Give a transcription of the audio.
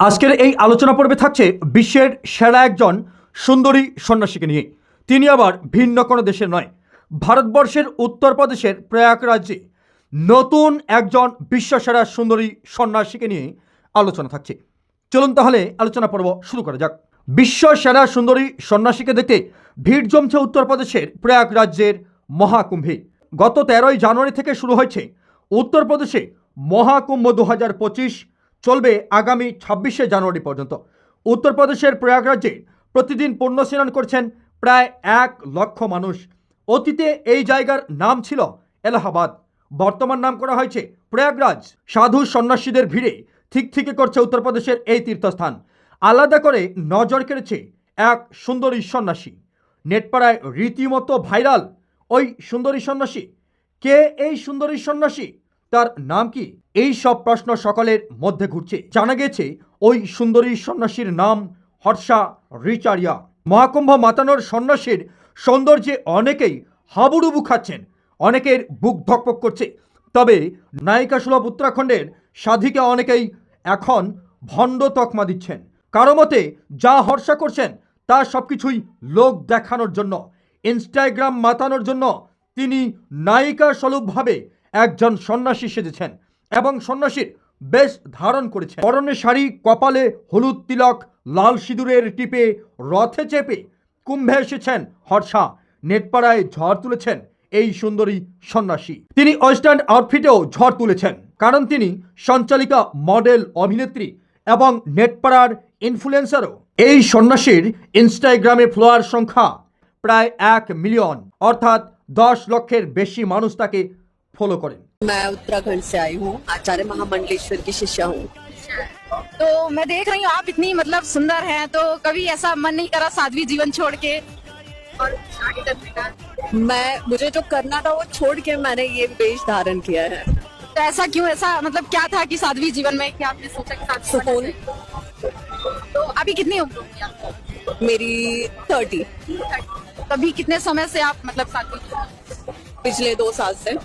আজকের এই আলোচনা পর্বে থাকছে বিশ্বের সেরা একজন সুন্দরী সন্ন্যাসীকে নিয়ে। তিনি আবার ভিন্ন কোনো দেশের নয়, ভারতবর্ষের উত্তরপ্রদেশের প্রয়াগরাজ্যে নতুন একজন বিশ্বসেরা সুন্দরী সন্ন্যাসীকে নিয়ে আলোচনা থাকছে। চলুন তাহলে আলোচনা পর্ব শুরু করা যাক। বিশ্ব সেরা সুন্দরী সন্ন্যাসীকে দেখতে ভিড় জমছে উত্তরপ্রদেশের প্রয়াগরাজ্যের মহাকুম্ভে। গত তেরোই জানুয়ারি থেকে শুরু হয়েছে উত্তরপ্রদেশে মহাকুম্ভ দু হাজার পঁচিশ চলবে আগামী ছাব্বিশে জানুয়ারি পর্যন্ত। উত্তরপ্রদেশের প্রয়াগরাজ্যে প্রতিদিন পুণ্য স্নান করছেন প্রায় এক লক্ষ মানুষ। অতীতে এই জায়গার নাম ছিল এলাহাবাদ। বর্তমান নাম করা হয়েছে প্রয়াগরাজ। সাধু সন্ন্যাসীদের ভিড়ে ঠিক থেকে করছে উত্তরপ্রদেশের এই তীর্থস্থান। আলাদা করে নজর কেড়েছে এক সুন্দরী সন্ন্যাসী। নেটপাড়ায় রীতিমতো ভাইরাল ওই সুন্দরী সন্ন্যাসী। কে এই সুন্দরী সন্ন্যাসী? তার নাম কি? এই সব প্রশ্ন সকলের মধ্যে ঘুরছে। জানা গেছে, ওই সুন্দরী সন্ন্যাসীর নাম হর্ষা রিচারিয়া। মহাকুম্ভ মাতানোর সন্ন্যাসীর সৌন্দর্যে অনেকেই হাবুডুবু খাচ্ছেন, অনেকের বুক ধকপক করছে। তবে নায়িকা সুলভ উত্তরাখণ্ডের সাধিকা অনেকেই এখন ভণ্ড তকমা দিচ্ছেন। কারও মতে, যা হর্ষা করছেন, তা সব কিছুই লোক দেখানোর জন্য, ইনস্টাগ্রাম মাতানোর জন্য তিনি নায়িকা স্বরূপভাবে একজন সন্ন্যাসী সেজেছেন এবং সন্ন্যাসীর বেশ ধারণ করেছেন। পরনে শাড়ি, কপালে হলুদ তিলক, লাল সিঁদুরের টিপে রথে চেপে কুম্ভে এসেছেন হর্ষা। নেটপাড়ায় ঝড় তুলেছেন এই সুন্দরী সন্ন্যাসী। তিনি ওয়েস্টার্ন আউটফিটেও ঝড় তুলেছেন কারণ তিনি সঞ্চালিকা মডেল অভিনেত্রী এবং নেটপাড়ার ইনফ্লুয়েন্সারও। এই সন্ন্যাসীর ইনস্টাগ্রামে ফলোয়ার সংখ্যা প্রায় এক মিলিয়ন, অর্থাৎ দশ লক্ষের বেশি মানুষ তাকে फॉलो करें मैं उत्तराखंड से आई हूँ आचार्य महामंडलेश्वर की शिष्या हूँ। तो मैं देख रही हूँ आप इतनी मतलब सुंदर हैं तो कभी ऐसा मन नहीं करा साध्वी जीवन छोड़ के? और मैं मुझे जो करना था वो छोड़ के मैंने ये वेश धारण किया है। तो ऐसा क्यों ऐसा मतलब क्या था कि साध्वी जीवन में क्या आपने सोचा कि सुकून। तो अभी कितनी उम्र होगी मेरी थर्टी तभी कितने समय से आप मतलब साध्वी पिछले दो साल से।